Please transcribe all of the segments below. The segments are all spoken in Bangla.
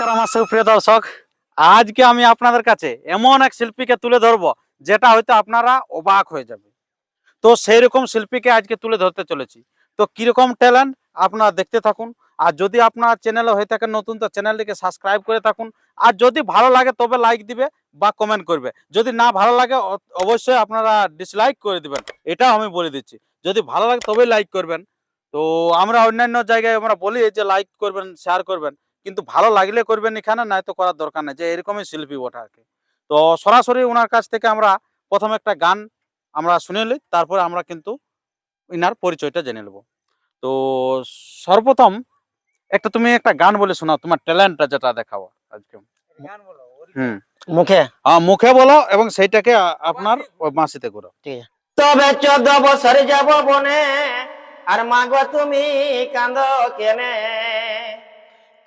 নমস্কার আমার সুপ্রিয় দর্শক। আজকে আমি আপনাদের কাছে এমন এক শিল্পীকে তুলে ধরবো, যেটা হয়তো আপনারা অবাক হয়ে যাবে। তো সেই রকম শিল্পীকে আজকে তুলে ধরতে চলেছি। তো কীরকম ট্যালেন্ট আপনারা দেখতে থাকুন। আর যদি আপনার চ্যানেলে হয়ে থাকেন নতুন, তো চ্যানেলটিকে সাবস্ক্রাইব করে থাকুন। আর যদি ভালো লাগে, তবে লাইক দিবে বা কমেন্ট করবে। যদি না ভালো লাগে অবশ্যই আপনারা ডিসলাইক করে দিবেন। এটাও আমি বলে দিচ্ছি। যদি ভালো লাগে, তবেই লাইক করবেন। তো আমরা অন্যান্য জায়গায় আমরা বলি যে লাইক করবেন শেয়ার করবেন। কিন্তু ভালো লাগলে করবেন এখানে নাই তো করার দরকার নেই যে এরকমই শিল্পী ওঠা আর কি। তো সরাসরি ওনার কাছ থেকে আমরা প্রথম একটা গান আমরা শুনে নিই তারপরে আমরা কিন্তু ইনার পরিচয়টা জেনে নেব। তো সর্বপ্রথম একটা তুমি একটা গান বলে শোনাও তোমার ট্যালেন্টটা যেটা দেখাবো আজকে। হুম। মুখে? আহ, মুখে বলো এবং সেইটাকে আপনার বাঁশিতে করো। তবে চোদ্দ বছর যাব বনে আর মাগো তুমি কান্দ কেনে?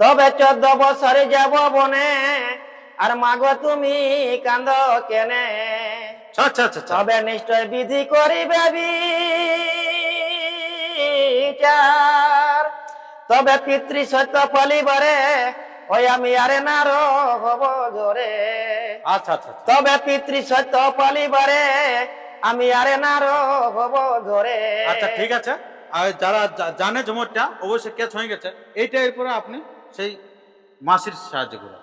তবে চোদ্দ বছর যাব বনে আর মাগো তুমি কান্দ কেনে? তবে নিশ্চয় বিধি করিবে বিচার। তবে পিতৃ সত্য পলিবারে ওই আমি আরে নার হব ধরে আচ্ছা আচ্ছা আচ্ছা। তবে পিতৃ সত্য পলিবারে আমি আরে নার হব ধরে আচ্ছা ঠিক আছে। আর যারা জানে ঝুমুরটা অবশ্যই ক্যাচ হয়ে গেছে। এইটা এরপরে আপনি সেই মাসির সাহায্য করে।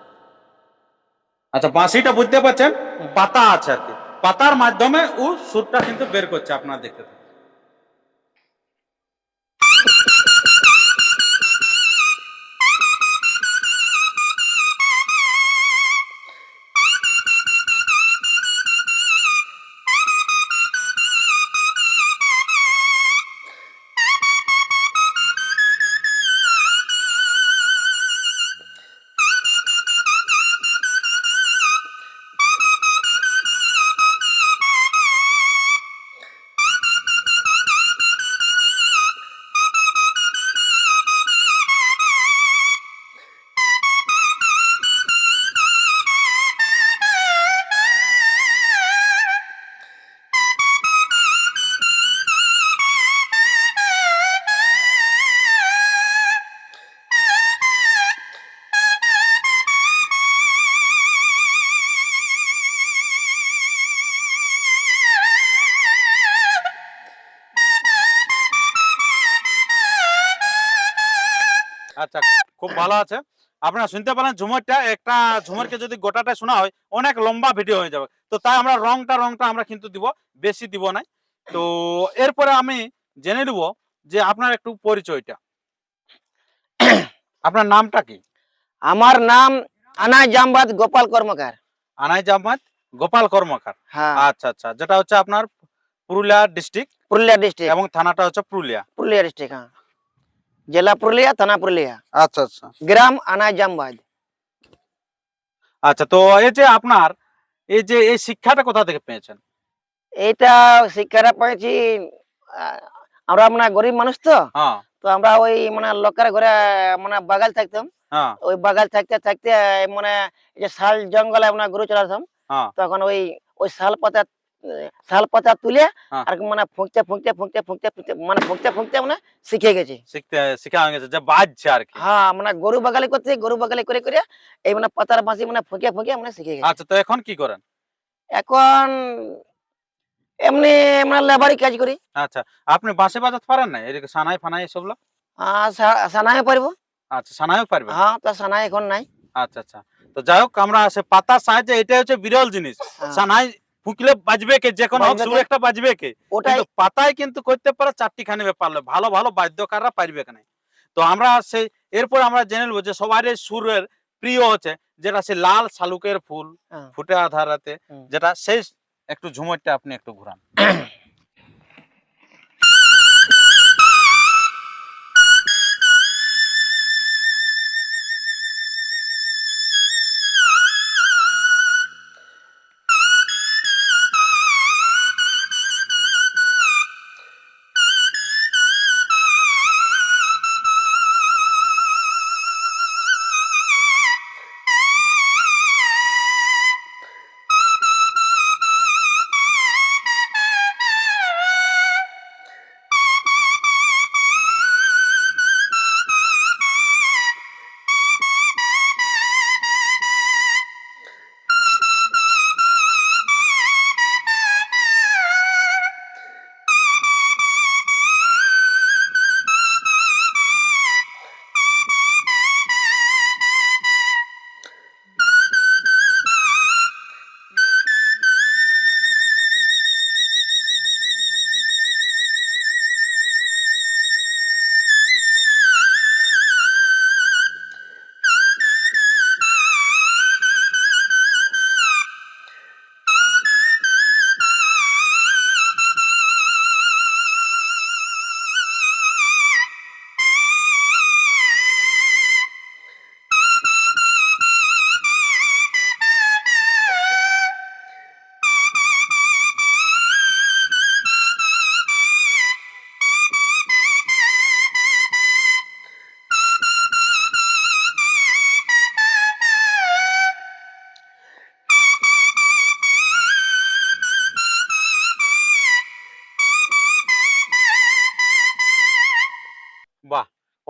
আচ্ছা বাঁশিটা বুঝতে পারছেন? পাতা আছে আর কি। পাতার মাধ্যমে ও সুরটা কিন্তু বের করছে আপনারা দেখতে আচ্ছা খুব ভালো আছে। আপনারা শুনতে পেলেন ঝুমরটা। একটা ঝুমরকে যদি গোটাটা শোনা হয় অনেক লম্বা ভিডিও হয়ে যাবে। তো তাই আমরা রংটা রংটা আমরা কিন্তু দিব বেশি দিব না তো এরপরে আমি জেনে নিব যে আপনার একটু পরিচয়টা। আপনার নামটা কি? আমার নাম আনাই জামবাদ গোপাল কর্মকার। আনাই জামাত গোপাল কর্মকার। হ্যাঁ। আচ্ছা আচ্ছা। যেটা হচ্ছে আপনার পুরুলিয়া ডিস্ট্রিক্ট পুরুলিয়া ডিস্ট্রিক্ট এবং থানাটা হচ্ছে পুরুলিয়া। পুরুলিয়া ডিস্ট্রিক্ট হ্যাঁ। জেলা পুরুলিয়া থানা পুরুলিয়া। আচ্ছা আচ্ছা। গ্রাম আনাই জামবাদ আচ্ছা তো এই যে আপনার এই যে এই শিক্ষাটা কোথা থেকে পেয়েছেন? এইটা শিক্ষাটা পেয়েছি আমরা মানে গরিব মানুষ তো। হ্যাঁ। তো আমরা ওই মানে লোকের ঘরে মানে বাগাল থাকতাম। হ্যাঁ। ওই বাগাল থাকতে থাকতে মানে যে শাল জঙ্গলে আমরা গরু চলাতাম হ্যাঁ। তখন ওই ওই শাল পাতা শাল পাতা তুলে। আর মানে ফুঁকতে ফুঁকতে ফুঁকতে ফুঁকতে ফুঁকতে মানে ফুঁকতে ফুঁকতে মানে শিখে গেছি। শিখতে শিখা হয়ে গেছে যে বাজছে আর কি। হ্যাঁ মানে গরু বাগালি করতে গরু বাগালি করে করে এই মানে পাতার বাঁশি মানে ফুঁকে ফুঁকে মানে শিখে গেছি। আচ্ছা তো এখন কি করেন? এখন এমনি মানে লেবারি কাজ করি। আচ্ছা আপনি বাঁশি বাজাতে পারেন না এদিকে সানাই ফানাই এসব আহ, সা- সানাই পারব। আচ্ছা সানাইও পারবেন? হ্যাঁ তা সানাই এখন নাই। আচ্ছা আচ্ছা। তো যাই হোক আমরা সে পাতার সাহায্যে এটা হচ্ছে বিরল জিনিস। হ্যাঁ। সানাই ফুকলে বাজবে কে? যে কোনো সুর একটা বাজবে কে? কিন্তু পাতায় কিন্তু করতে পারে চারটি খানি ব্যাপার হলো। ভালো ভালো বাদ্যকাররা পারবে কেন তো আমরা সেই এরপর আমরা জেনে নেব যে সবার সুরের প্রিয় হচ্ছে যেটা সে লাল শালুকের ফুল হ্যাঁ। ফুটে আধারাতে যেটা সেই একটু ঝুমরটা আপনি একটু ঘুরান।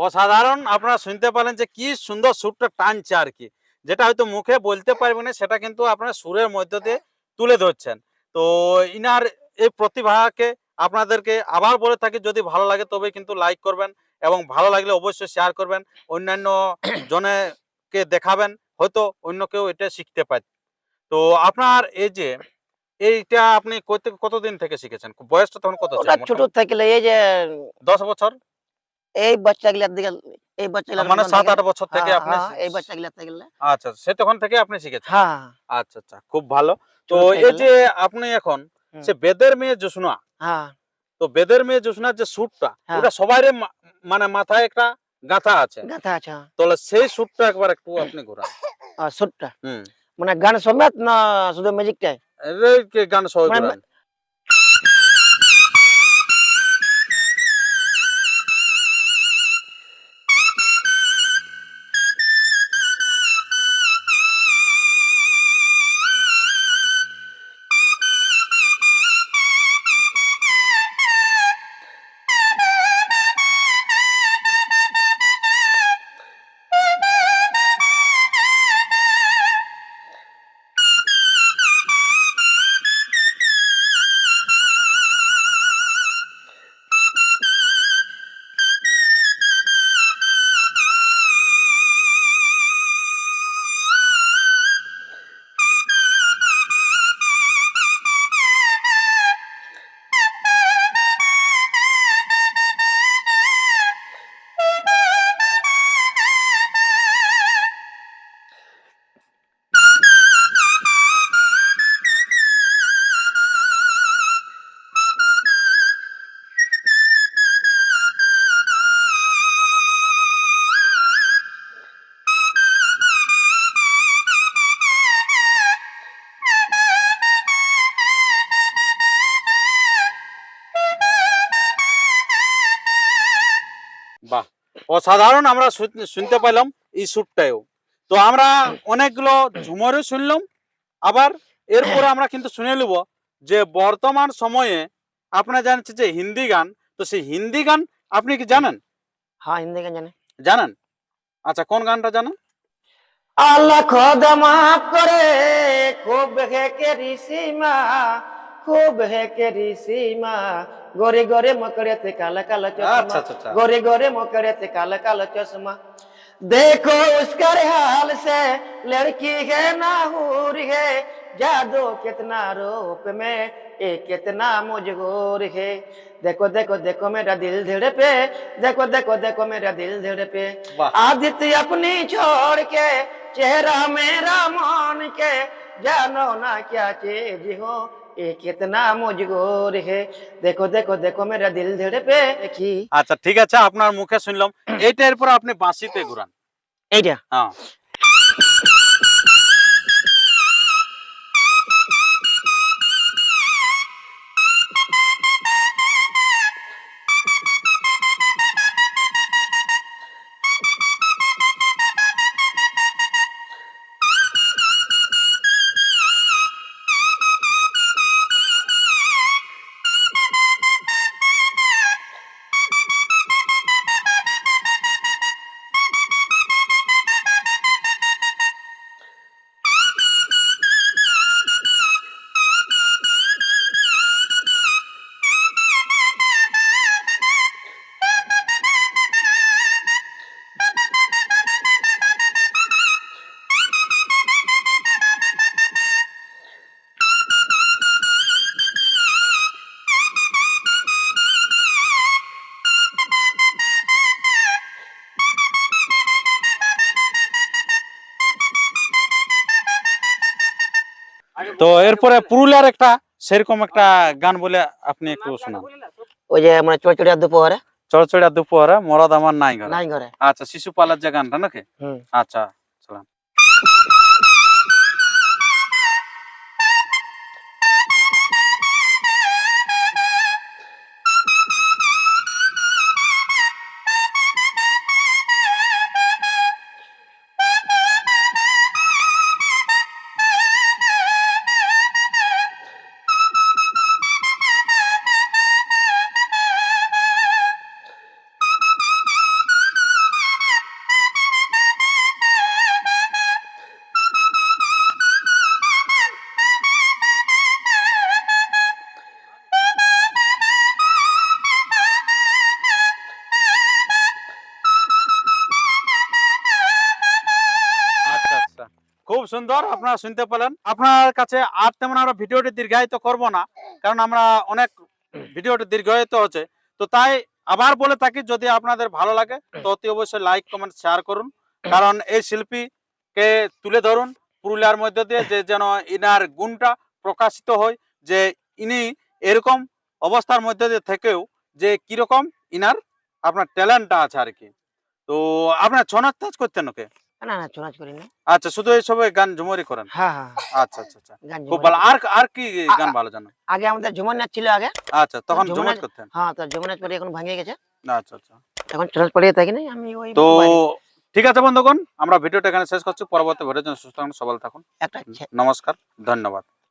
অসাধারণ আপনারা শুনতে পারলেন যে কি সুন্দর সুরটা টানছে আর কি। যেটা হয়তো মুখে বলতে পারবেন না সেটা কিন্তু আপনারা সুরের মধ্য দিয়ে তুলে ধরছেন। তো ইনার এই প্রতিভাকে আপনাদেরকে আবার বলে থাকি যদি ভালো লাগে তবে কিন্তু লাইক করবেন এবং ভালো লাগলে অবশ্যই শেয়ার করবেন। অন্যান্য জনেকে দেখাবেন হয়তো অন্য কেউ এটা শিখতে পারে। তো আপনার এই যে এইটা আপনি কত কতদিন থেকে শিখেছেন? বয়সটা তখন কত ছোট থাকলে এই যে দশ বছর? এই বাচ্চাগুলার দিকে এই বাচ্চাগুলার মানে মতন সাত থাকে। আট বছর থেকে হ্যাঁ, আপনি হ্যাঁ, এই বাচ্চাগুলার থেকে আচ্ছা সে তখন থেকে আপনি শিখেছেন। হ্যাঁ। আচ্ছা আচ্ছা খুব ভালো। তো এই যে আপনি এখন সে বেদের মেয়ে জোসনা হ্যাঁ। তো বেদের মেয়ে জোসনার যে সুরটা হ্যাঁ। ওটা সবাই মানে মাথায় একটা গাথা আছে। গাথা আছে। তাহলে সেই সুরটা একবার একটু আপনি ঘোরান। আর সুরটা হুম। মানে গান সমেত না শুধু মিউজিকটাই গান সবাই মানে- ঘোরান অসাধারণ আমরা শুন- শুনতে পেলাম এই সুরটাও তো আমরা অনেকগুলো ঝুমরও শুনলাম আবার এরপরে আমরা কিন্তু শুনে নেব যে বর্তমান সময়ে আপনারা জানছে যে হিন্দি গান তো সেই হিন্দি গান আপনি কি জানেন? হ্যাঁ হিন্দি গান জানে। জানেন? আচ্ছা কোন গানটা জানেন? আল্লাহ খোদা মাফ করে খুব হে কেরি खूब है केरी सीमा गोरे गोरे मकड़े थे काला काला चश्मा गोरे गोरे मकड़े थे काला काला चश्मा देखो उसका हाल से लड़की है नाहूर है जादू कितना रूप में ए कितना मजबूर है देखो देखो देखो मेरा दिल धीरे पे देखो देखो देखो मेरा दिल धीरे पे आदित्य अपनी छोड़ के चेहरा मेरा मान के जानो ना क्या चीज़ हो দেখো দেখো দেখো পে কি। আচ্ছা ঠিক আছে আপনার মুখে শুনলাম। এইটা এরপর আপনি বাঁশিতে ঘুরান। এইটা? হ্যাঁ। তো এরপরে পুরুলিয়ার একটা সেরকম একটা গান বলে আপনি একটু শোনান। ওই যে মানে চড়চড়িয়া দুপুরে চড়চড়িয়া দুপুরে মরদ আমার নাই ঘরে। নাই ঘরে। আচ্ছা শিশুপালের যে গানটা নাকি? আচ্ছা। চলান সুন্দর, আপনারা শুনতে পেলেন। আপনার কাছে আর তেমন আমরা ভিডিওটি দীর্ঘায়িত করব না, কারণ আমরা অনেক ভিডিওটি দীর্ঘায়িত হচ্ছে। তো তাই আবার বলে থাকি, যদি আপনাদের ভালো লাগে, তো অতি অবশ্যই লাইক, কমেন্ট, শেয়ার করুন। কারণ এই শিল্পীকে তুলে ধরুন, পুরুলিয়ার মধ্যে দিয়ে যে যেন ইনার গুণটা প্রকাশিত হয়, যে ইনি এরকম অবস্থার মধ্যে দিয়ে থেকেও যে কীরকম ইনার আপনার ট্যালেন্টটা আছে আর কি। তো আপনার ছৌ নাচ করতেন ওকে? না না চোনাচ করি না আচ্ছা শুধু এইসব গান ঝুমরি করেন? হ্যাঁ হ্যাঁ আচ্ছা আচ্ছা আচ্ছা। খুব ভালো। আর আর কি গান ভালো জানো? আগে আমাদের ঝুমর নাচ ছিল আগে। আচ্ছা তখন ঝুমুর করতেন? হ্যাঁ তো ঝুমর নাচ পরে এখন ভাঙে গেছে। আচ্ছা আচ্ছা। এখন চোনাচ পড়িয়ে থাকি নাই আমি ওই তো ঠিক আছে বন্ধুগণ আমরা ভিডিওটা এখানে শেষ করছি। পরবর্তী ভিডিওর জন্য সুস্থ থাকুন সবাই থাকুন। নমস্কার ধন্যবাদ।